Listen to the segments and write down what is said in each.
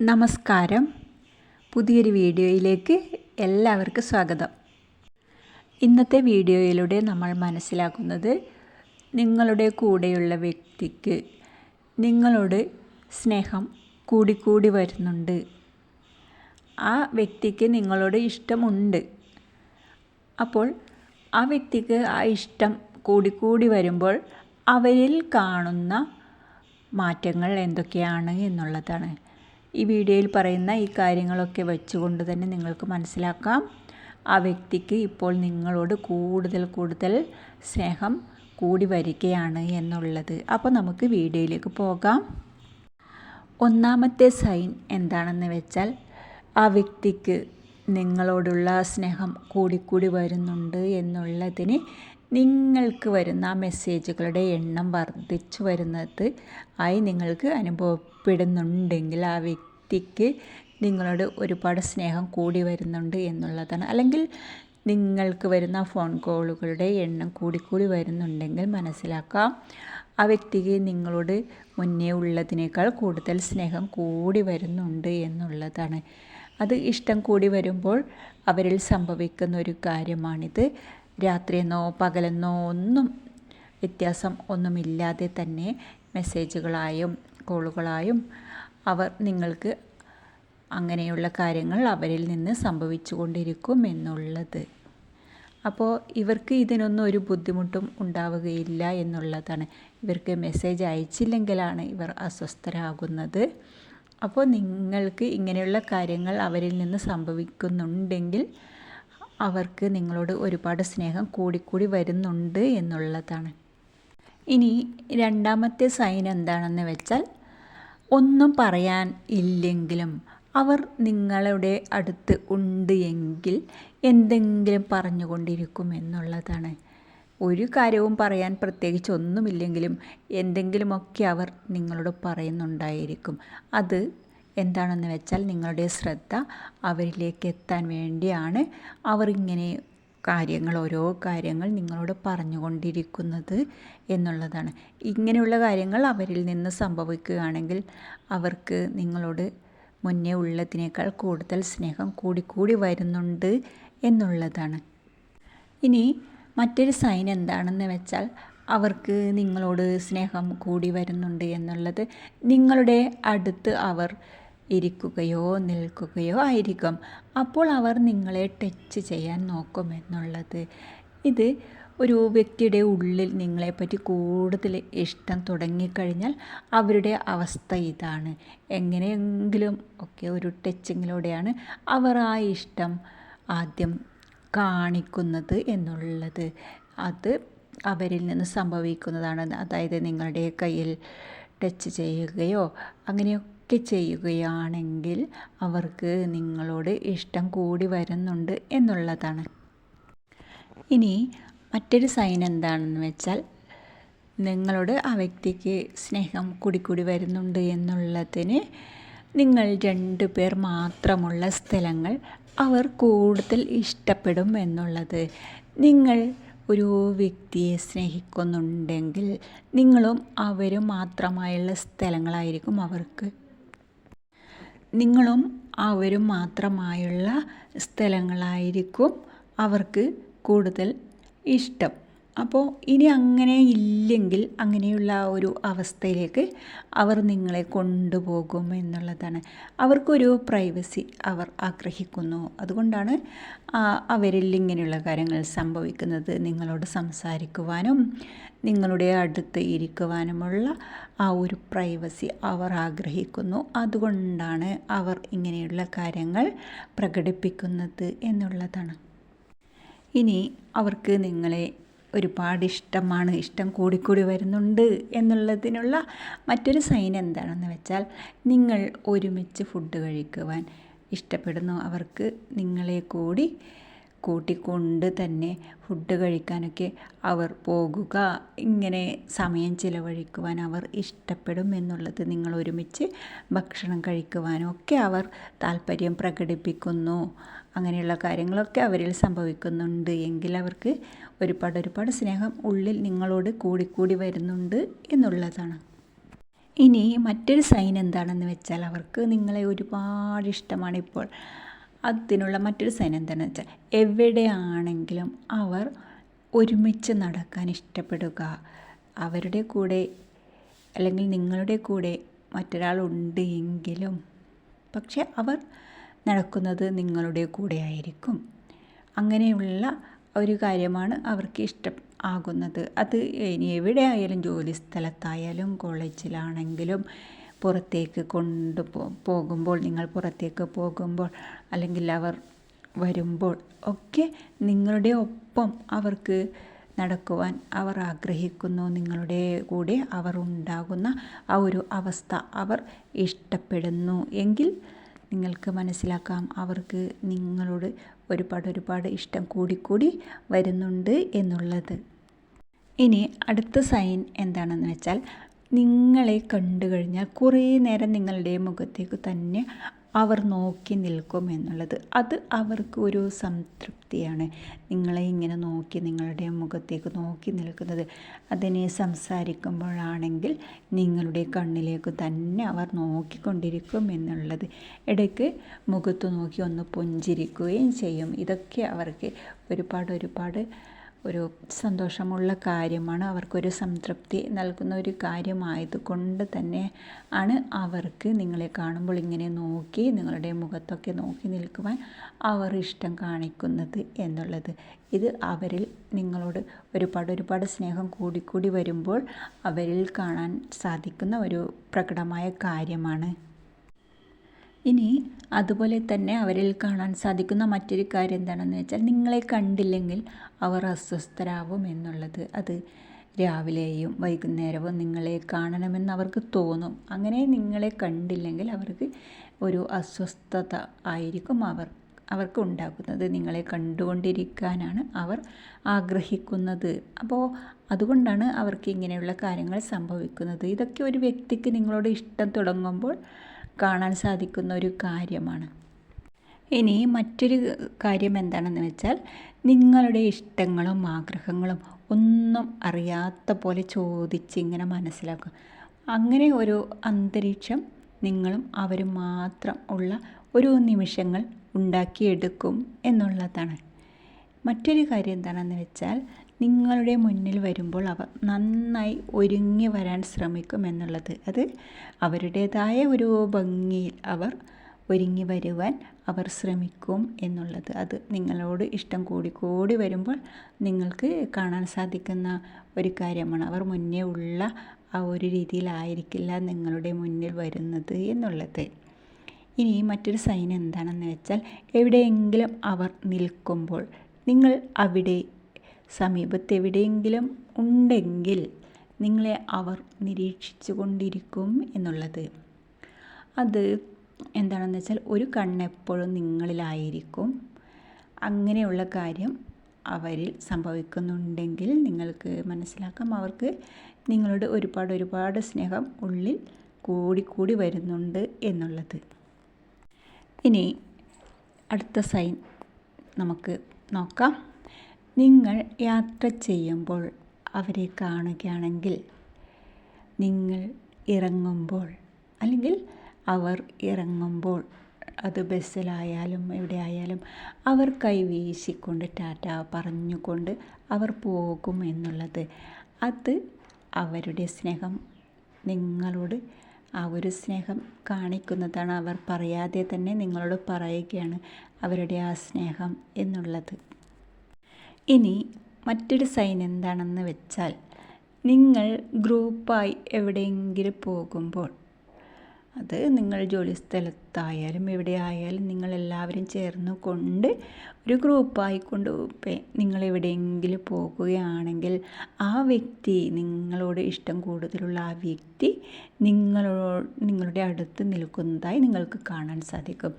നമസ്കാരം. പുതിയൊരു വീഡിയോയിലേക്ക് എല്ലാവർക്കും സ്വാഗതം. ഇന്നത്തെ വീഡിയോയിലൂടെ നമ്മൾ മനസ്സിലാക്കുന്നത് നിങ്ങളുടെ കൂടെയുള്ള വ്യക്തിക്ക് നിങ്ങളോട് സ്നേഹം കൂടിക്കൂടി വരുന്നുണ്ട്. ആ വ്യക്തിക്ക് നിങ്ങളോട് ഇഷ്ടമുണ്ട്. അപ്പോൾ ആ വ്യക്തിക്ക് ആ ഇഷ്ടം കൂടിക്കൂടി വരുമ്പോൾ അവരിൽ കാണുന്ന മാറ്റങ്ങൾ എന്തൊക്കെയാണ് എന്നുള്ളതാണ്. ഈ വീഡിയോയിൽ പറയുന്ന ഈ കാര്യങ്ങളൊക്കെ വെച്ചുകൊണ്ട് തന്നെ നിങ്ങൾക്ക് മനസ്സിലാക്കാം. ആ വ്യക്തിക്ക് ഇപ്പോൾ നിങ്ങളോട് കൂടുതൽ കൂടുതൽ സ്നേഹം കൂടി വരികയാണ് എന്നുള്ളത്. അപ്പോൾ നമുക്ക് വീഡിയോയിലേക്ക് പോകാം. ഒന്നാമത്തെ സൈൻ എന്താണെന്ന് വെച്ചാൽ ആ വ്യക്തിക്ക് നിങ്ങളോടുള്ള സ്നേഹം കൂടിക്കൂടി വരുന്നുണ്ട് എന്നുള്ളതിന് നിങ്ങൾക്ക് വരുന്ന മെസ്സേജുകളുടെ എണ്ണം വർദ്ധിച്ചു വരുന്നത് ആയി നിങ്ങൾക്ക് അനുഭവപ്പെടുന്നുണ്ടെങ്കിൽ ആ വ്യക്തിക്ക് നിങ്ങളോട് ഒരുപാട് സ്നേഹം കൂടി വരുന്നുണ്ട് എന്നുള്ളതാണ്. അല്ലെങ്കിൽ നിങ്ങൾക്ക് വരുന്ന ഫോൺ കോളുകളുടെ എണ്ണം കൂടിക്കൂടി വരുന്നുണ്ടെങ്കിൽ മനസ്സിലാക്കാം. ആ വ്യക്തിക്ക് നിങ്ങളോട് മുന്നേ ഉള്ളതിനേക്കാൾ കൂടുതൽ സ്നേഹം കൂടി വരുന്നുണ്ട് എന്നുള്ളതാണ്. അത് ഇഷ്ടം കൂടി വരുമ്പോൾ അവരിൽ സംഭവിക്കുന്ന ഒരു കാര്യമാണിത്. രാത്രിയെന്നോ പകലെന്നോ ഒന്നും വ്യത്യാസം ഒന്നുമില്ലാതെ തന്നെ മെസ്സേജുകളായും കോളുകളായും അവർ നിങ്ങൾക്ക് അങ്ങനെയുള്ള കാര്യങ്ങൾ അവരിൽ നിന്ന് സംഭവിച്ചു കൊണ്ടിരിക്കും എന്നുള്ളത്. അപ്പോൾ ഇവർക്ക് ഇതിനൊന്നും ഒരു ബുദ്ധിമുട്ടും ഉണ്ടാവുകയില്ല എന്നുള്ളതാണ്. ഇവർക്ക് മെസ്സേജ് അയച്ചില്ലെങ്കിലാണ് ഇവർ അസ്വസ്ഥരാകുന്നത്. അപ്പോൾ നിങ്ങൾക്ക് ഇങ്ങനെയുള്ള കാര്യങ്ങൾ അവരിൽ നിന്ന് സംഭവിക്കുന്നുണ്ടെങ്കിൽ അവർക്ക് നിങ്ങളോട് ഒരുപാട് സ്നേഹം കൂടിക്കൂടി വരുന്നുണ്ട് എന്നുള്ളതാണ്. ഇനി രണ്ടാമത്തെ സൈൻ എന്താണെന്ന് വെച്ചാൽ ഒന്നും പറയാൻ ഇല്ലെങ്കിലും അവർ നിങ്ങളുടെ അടുത്ത് ഉണ്ട് എങ്കിൽ എന്തെങ്കിലും പറഞ്ഞുകൊണ്ടിരിക്കും എന്നുള്ളതാണ്. ഒരു കാര്യവും പറയാൻ പ്രത്യേകിച്ച് ഒന്നുമില്ലെങ്കിലും എന്തെങ്കിലുമൊക്കെ അവർ നിങ്ങളോട് പറയുന്നുണ്ടായിരിക്കും. അത് എന്താണെന്ന് വെച്ചാൽ നിങ്ങളുടെ ശ്രദ്ധ അവരിലേക്ക് എത്താൻ വേണ്ടിയാണ് അവർ ഇങ്ങനെ കാര്യങ്ങൾ ഓരോ കാര്യങ്ങൾ നിങ്ങളോട് പറഞ്ഞുകൊണ്ടിരിക്കുന്നത് എന്നുള്ളതാണ്. ഇങ്ങനെയുള്ള കാര്യങ്ങൾ അവരിൽ നിന്ന് സംഭവിക്കുകയാണെങ്കിൽ അവർക്ക് നിങ്ങളോട് മുന്നേ ഉള്ളതിനേക്കാൾ കൂടുതൽ സ്നേഹം കൂടിക്കൂടി വരുന്നുണ്ട് എന്നുള്ളതാണ്. ഇനി മറ്റൊരു സൈൻ എന്താണെന്ന് വെച്ചാൽ അവർക്ക് നിങ്ങളോട് സ്നേഹം കൂടി വരുന്നുണ്ട് എന്നുള്ളത് നിങ്ങളുടെ അടുത്ത് അവർ ഇരിക്കുകയോ നിൽക്കുകയോ ആയിരിക്കും. അപ്പോൾ അവർ നിങ്ങളെ ടച്ച് ചെയ്യാൻ നോക്കുമെന്നുള്ളത് ഇത് ഒരു വ്യക്തിയുടെ ഉള്ളിൽ നിങ്ങളെപ്പറ്റി കൂടുതൽ ഇഷ്ടം തുടങ്ങിക്കഴിഞ്ഞാൽ അവരുടെ അവസ്ഥ ഇതാണ്. എങ്ങനെയെങ്കിലും ഒക്കെ ഒരു ടച്ചിങ്ങിലൂടെയാണ് അവർ ആ ഇഷ്ടം ആദ്യം കാണിക്കുന്നത് എന്നുള്ളത്. അത് അവരിൽ നിന്ന് സംഭവിക്കുന്നതാണ്. അതായത് നിങ്ങളുടെ കയ്യിൽ ടച്ച് ചെയ്യുകയോ അങ്ങനെയൊക്കെ ചെയ്യുകയാണെങ്കിൽ അവർക്ക് നിങ്ങളോട് ഇഷ്ടം കൂടി വരുന്നുണ്ട് എന്നുള്ളതാണ്. ഇനി മറ്റൊരു സൈൻ എന്താണെന്ന് വെച്ചാൽ നിങ്ങളോട് ആ വ്യക്തിക്ക് സ്നേഹം കൂടിക്കൂടി വരുന്നുണ്ട് എന്നുള്ളതിന് നിങ്ങൾ രണ്ടു പേർ മാത്രമുള്ള സ്ഥലങ്ങൾ അവർ കൂടുതൽ ഇഷ്ടപ്പെടും എന്നുള്ളത്. നിങ്ങൾ ഒരു വ്യക്തിയെ സ്നേഹിക്കുന്നുണ്ടെങ്കിൽ നിങ്ങളും അവരും മാത്രമായുള്ള സ്ഥലങ്ങളായിരിക്കും അവർക്ക് നിങ്ങളും അവരും മാത്രമായുള്ള സ്ഥലങ്ങളായിരിക്കും അവർക്ക് കൂടുതൽ ഇഷ്ടം. അപ്പോൾ ഇനി അങ്ങനെ ഇല്ലെങ്കിൽ അങ്ങനെയുള്ള ഒരു അവസ്ഥയിലേക്ക് അവർ നിങ്ങളെ കൊണ്ടുപോകും എന്നുള്ളതാണ്. അവർക്കൊരു പ്രൈവസി അവർ ആഗ്രഹിക്കുന്നു. അതുകൊണ്ടാണ് അവരിൽ ഇങ്ങനെയുള്ള കാര്യങ്ങൾ സംഭവിക്കുന്നത്. നിങ്ങളോട് സംസാരിക്കുവാനും നിങ്ങളുടെ അടുത്ത് ഇരിക്കുവാനുമുള്ള ആ ഒരു പ്രൈവസി അവർ ആഗ്രഹിക്കുന്നു. അതുകൊണ്ടാണ് അവർ ഇങ്ങനെയുള്ള കാര്യങ്ങൾ പ്രകടിപ്പിക്കുന്നത് എന്നുള്ളതാണ്. ഇനി അവർക്ക് നിങ്ങളെ ഒരുപാട് ഇഷ്ടമാണ് ഇഷ്ടം കൂടിക്കൂടി വരുന്നുണ്ട് എന്നുള്ളതിനുള്ള മറ്റൊരു സൈൻ എന്താണെന്ന് വെച്ചാൽ നിങ്ങൾ ഒരുമിച്ച് ഫുഡ് കഴിക്കുവാൻ ഇഷ്ടപ്പെടുന്നു. അവർക്ക് നിങ്ങളെ കൂടി കൂട്ടിക്കൊണ്ട് തന്നെ ഫുഡ് കഴിക്കാനൊക്കെ അവർ പോകുക. ഇങ്ങനെ സമയം ചിലവഴിക്കുവാൻ അവർ ഇഷ്ടപ്പെടും എന്നുള്ളത് നിങ്ങൾ ഒരുമിച്ച് ഭക്ഷണം കഴിക്കുവാനും ഒക്കെ അവർ താല്പര്യം പ്രകടിപ്പിക്കുന്നു. അങ്ങനെയുള്ള കാര്യങ്ങളൊക്കെ അവരിൽ സംഭവിക്കുന്നുണ്ട്. എങ്കിൽ അവർക്ക് ഒരുപാട് ഒരുപാട് സ്നേഹം ഉള്ളിൽ നിങ്ങളോട് കൂടിക്കൂടി വരുന്നുണ്ട് എന്നുള്ളതാണ്. ഇനി മറ്റൊരു സൈൻ എന്താണെന്ന് വെച്ചാൽ അവർക്ക് നിങ്ങളെ ഒരുപാട് ഇഷ്ടമാണ് ഇപ്പോൾ അതിനുള്ള മറ്റൊരു സൈൻ എന്താണെന്ന് വെച്ചാൽ എവിടെയാണെങ്കിലും അവർ ഒരുമിച്ച് നടക്കാൻ ഇഷ്ടപ്പെടുക. അവരുടെ കൂടെ അല്ലെങ്കിൽ നിങ്ങളുടെ കൂടെ മറ്റൊരാളുണ്ട് എങ്കിലും പക്ഷെ അവർ നടക്കുന്നത് നിങ്ങളുടെ കൂടെ ആയിരിക്കും. അങ്ങനെയുള്ള ഒരു കാര്യമാണ് അവർക്ക് ഇഷ്ടം ആകുന്നത്. അത് ഇനി എവിടെ ആയാലും ജോലി സ്ഥലത്തായാലും കോളേജിലാണെങ്കിലും പുറത്തേക്ക് കൊണ്ട് പോകുമ്പോൾ നിങ്ങൾ പുറത്തേക്ക് പോകുമ്പോൾ അല്ലെങ്കിൽ അവർ വരുമ്പോൾ ഒക്കെ നിങ്ങളുടെ ഒപ്പം അവർക്ക് നടക്കുവാൻ അവർ ആഗ്രഹിക്കുന്നു. നിങ്ങളുടെ കൂടെ അവർ ഉണ്ടാകുന്ന ആ ഒരു അവസ്ഥ അവർ ഇഷ്ടപ്പെടുന്നു. എങ്കിൽ നിങ്ങൾക്ക് മനസ്സിലാക്കാം അവർക്ക് നിങ്ങളോട് ഒരുപാട് ഒരുപാട് ഇഷ്ടം കൂടിക്കൂടി വരുന്നുണ്ട് എന്നുള്ളത്. ഇനി അടുത്ത സൈൻ എന്താണെന്ന് വെച്ചാൽ നിങ്ങളെ കണ്ടു കഴിഞ്ഞാൽ കുറേ നേരം നിങ്ങളുടെ മുഖത്തേക്ക് തന്നെ അവർ നോക്കി നിൽക്കും എന്നുള്ളത്. അത് അവർക്ക് ഒരു സംതൃപ്തിയാണ്. നിങ്ങളെ ഇങ്ങനെ നോക്കി നിങ്ങളുടെ മുഖത്തേക്ക് നോക്കി നിൽക്കുന്നത്. അതിനെ സംസാരിക്കുമ്പോഴാണെങ്കിൽ നിങ്ങളുടെ കണ്ണിലേക്ക് തന്നെ അവർ നോക്കിക്കൊണ്ടിരിക്കും എന്നുള്ളത്. ഇടയ്ക്ക് മുഖത്ത് നോക്കി ഒന്ന് പുഞ്ചിരിക്കുകയും ചെയ്യും. ഇതൊക്കെ അവർക്ക് ഒരുപാട് ഒരുപാട് ഒരു സന്തോഷമുള്ള കാര്യമാണ്. അവർക്കൊരു സംതൃപ്തി നൽകുന്ന ഒരു കാര്യമായതുകൊണ്ട് തന്നെ ആണ് അവർക്ക് നിങ്ങളെ കാണുമ്പോൾ ഇങ്ങനെ നോക്കി നിങ്ങളുടെ മുഖത്തൊക്കെ നോക്കി നിൽക്കുവാൻ അവർ ഇഷ്ടം കാണിക്കുന്നത് എന്നുള്ളത്. ഇത് അവരിൽ നിങ്ങളോട് ഒരുപാട് ഒരുപാട് സ്നേഹം കൂടിക്കൂടി വരുമ്പോൾ അവരിൽ കാണാൻ സാധിക്കുന്ന ഒരു പ്രകടമായ കാര്യമാണ്. ഇനി അതുപോലെ തന്നെ അവരിൽ കാണാൻ സാധിക്കുന്ന മറ്റൊരു കാര്യം എന്താണെന്ന് വെച്ചാൽ നിങ്ങളെ കണ്ടില്ലെങ്കിൽ അവർ അസ്വസ്ഥരാകും എന്നുള്ളത്. അത് രാവിലെയും വൈകുന്നേരവും നിങ്ങളെ കാണണമെന്ന് അവർക്ക് തോന്നും. അങ്ങനെ നിങ്ങളെ കണ്ടില്ലെങ്കിൽ അവർക്ക് ഒരു അസ്വസ്ഥത ആയിരിക്കും അവർ അവർക്ക് ഉണ്ടാക്കുന്നത് നിങ്ങളെ കണ്ടുകൊണ്ടിരിക്കാനാണ് അവർ ആഗ്രഹിക്കുന്നത്. അപ്പോൾ അതുകൊണ്ടാണ് അവർക്ക് ഇങ്ങനെയുള്ള കാര്യങ്ങൾ സംഭവിക്കുന്നത്. ഇതൊക്കെ ഒരു വ്യക്തിക്ക് നിങ്ങളോട് ഇഷ്ടം തുടങ്ങുമ്പോൾ കാണാൻ സാധിക്കുന്ന ഒരു കാര്യമാണ്. ഇനി മറ്റൊരു കാര്യം എന്താണെന്ന് വെച്ചാൽ നിങ്ങളുടെ ഇഷ്ടങ്ങളും ആഗ്രഹങ്ങളും ഒന്നും അറിയാത്ത പോലെ ചോദിച്ച് ഇങ്ങനെ മനസ്സിലാക്കുക. അങ്ങനെ ഒരു അന്തരീക്ഷം നിങ്ങളും അവരും മാത്രം ഉള്ള ഒരു നിമിഷങ്ങൾ ഉണ്ടാക്കിയെടുക്കും എന്നുള്ളതാണ്. മറ്റൊരു കാര്യം എന്താണെന്ന് വെച്ചാൽ നിങ്ങളുടെ മുന്നിൽ വരുമ്പോൾ അവർ നന്നായി ഒരുങ്ങി വരാൻ ശ്രമിക്കും എന്നുള്ളത്. അത് അവരുടേതായ ഒരു ഭംഗിയിൽ അവർ ഒരുങ്ങി വരുവാൻ അവർ ശ്രമിക്കും എന്നുള്ളത്. അത് നിങ്ങളോട് ഇഷ്ടം കൂടി കൂടി വരുമ്പോൾ നിങ്ങൾക്ക് കാണാൻ സാധിക്കുന്ന ഒരു കാര്യമാണ്. അവർ മുന്നേ ഉള്ള ആ ഒരു രീതിയിലായിരിക്കില്ല നിങ്ങളുടെ മുന്നിൽ വരുന്നത് എന്നുള്ളത്. ഇനി മറ്റൊരു സൈൻ എന്താണെന്ന് വെച്ചാൽ എവിടെയെങ്കിലും അവർ നിൽക്കുമ്പോൾ നിങ്ങൾ അവിടെ സമീപത്ത് എവിടെയെങ്കിലും ഉണ്ടെങ്കിൽ നിങ്ങളെ അവർ നിരീക്ഷിച്ചു കൊണ്ടിരിക്കും എന്നുള്ളത്. അത് എന്താണെന്ന് വെച്ചാൽ ഒരു കണ്ണെപ്പോഴും നിങ്ങളിലായിരിക്കും. അങ്ങനെയുള്ള കാര്യം അവരിൽ സംഭവിക്കുന്നുണ്ടെങ്കിൽ നിങ്ങൾക്ക് മനസ്സിലാക്കാം. അവർക്ക് നിങ്ങളോട് ഒരുപാട് ഒരുപാട് സ്നേഹം ഉള്ളിൽ കൂടിക്കൂടി വരുന്നുണ്ട് എന്നുള്ളത്. ഇനി അടുത്ത സൈൻ നമുക്ക് നോക്കാം. നിങ്ങൾ യാത്ര ചെയ്യുമ്പോൾ അവരെ കാണുകയാണെങ്കിൽ നിങ്ങൾ ഇറങ്ങുമ്പോൾ അല്ലെങ്കിൽ അവർ ഇറങ്ങുമ്പോൾ അത് ബസ്സിലായാലും എവിടെ ആയാലും അവർ കൈ വീശിക്കൊണ്ട് ടാറ്റ പറഞ്ഞുകൊണ്ട് അവർ പോകും എന്നുള്ളത്. അത് അവരുടെ സ്നേഹം. നിങ്ങളോട് ആ ഒരു സ്നേഹം കാണിക്കുന്നതാണ്. അവർ പറയാതെ തന്നെ നിങ്ങളോട് പറയുകയാണ് അവരുടെ ആ സ്നേഹം എന്നുള്ളത്. ഇനി മറ്റൊരു സൈൻ എന്താണെന്ന് വെച്ചാൽ നിങ്ങൾ ഗ്രൂപ്പായി എവിടെയെങ്കിലും പോകുമ്പോൾ അത് നിങ്ങൾ ജോലി സ്ഥലത്തായാലും എവിടെ ആയാലും നിങ്ങളെല്ലാവരും ചേർന്ന് കൊണ്ട് ഒരു ഗ്രൂപ്പായി കൊണ്ട് നിങ്ങൾ എവിടെയെങ്കിലും പോകുകയാണെങ്കിൽ ആ വ്യക്തി നിങ്ങളോട് ഇഷ്ടം കൂടുതലുള്ള ആ വ്യക്തി നിങ്ങളോ നിങ്ങളുടെ അടുത്ത് നിൽക്കുന്നതായി നിങ്ങൾക്ക് കാണാൻ സാധിക്കും.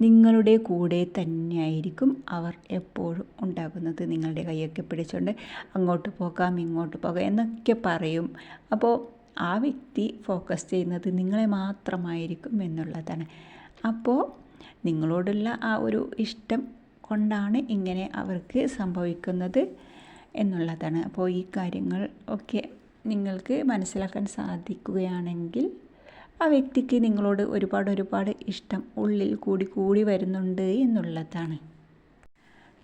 നിങ്ങളുടെ കൂടെ തന്നെയായിരിക്കും അവർ എപ്പോഴും ഉണ്ടാകുന്നത്. നിങ്ങളുടെ കൈയൊക്കെ പിടിച്ചുകൊണ്ട് അങ്ങോട്ട് പോകാം ഇങ്ങോട്ട് പോകാം എന്നൊക്കെ പറയും. അപ്പോൾ ആ വ്യക്തി ഫോക്കസ് ചെയ്യുന്നത് നിങ്ങളെ മാത്രമായിരിക്കും എന്നുള്ളതാണ്. അപ്പോൾ നിങ്ങളോടുള്ള ആ ഒരു ഇഷ്ടം കൊണ്ടാണ് ഇങ്ങനെ അവർക്ക് സംഭവിക്കുന്നത് എന്നുള്ളതാണ്. അപ്പോൾ ഈ കാര്യങ്ങൾ ഒക്കെ നിങ്ങൾക്ക് മനസ്സിലാക്കാൻ സാധിക്കുകയാണെങ്കിൽ ആ വ്യക്തിക്ക് നിങ്ങളോട് ഒരുപാട് ഒരുപാട് ഇഷ്ടം ഉള്ളിൽ കൂടി കൂടി വരുന്നുണ്ട് എന്നുള്ളതാണ്.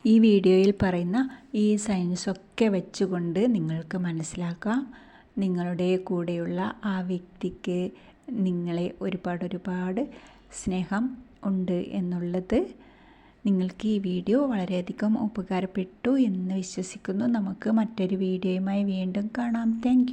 ഈ വീഡിയോയിൽ പറയുന്ന ഈ സയൻസൊക്കെ വെച്ചുകൊണ്ട് നിങ്ങൾക്ക് മനസ്സിലാക്കാം. നിങ്ങളുടെ കൂടെയുള്ള ആ വ്യക്തിക്ക് നിങ്ങളെ ഒരുപാട് ഒരുപാട് സ്നേഹം ഉണ്ട് എന്നുള്ളത് നിങ്ങൾക്ക് ഈ വീഡിയോ വളരെയധികം ഉപകാരപ്പെട്ടു എന്ന് വിശ്വസിക്കുന്നു. നമുക്ക് മറ്റൊരു വീഡിയോയുമായി വീണ്ടും കാണാം. താങ്ക്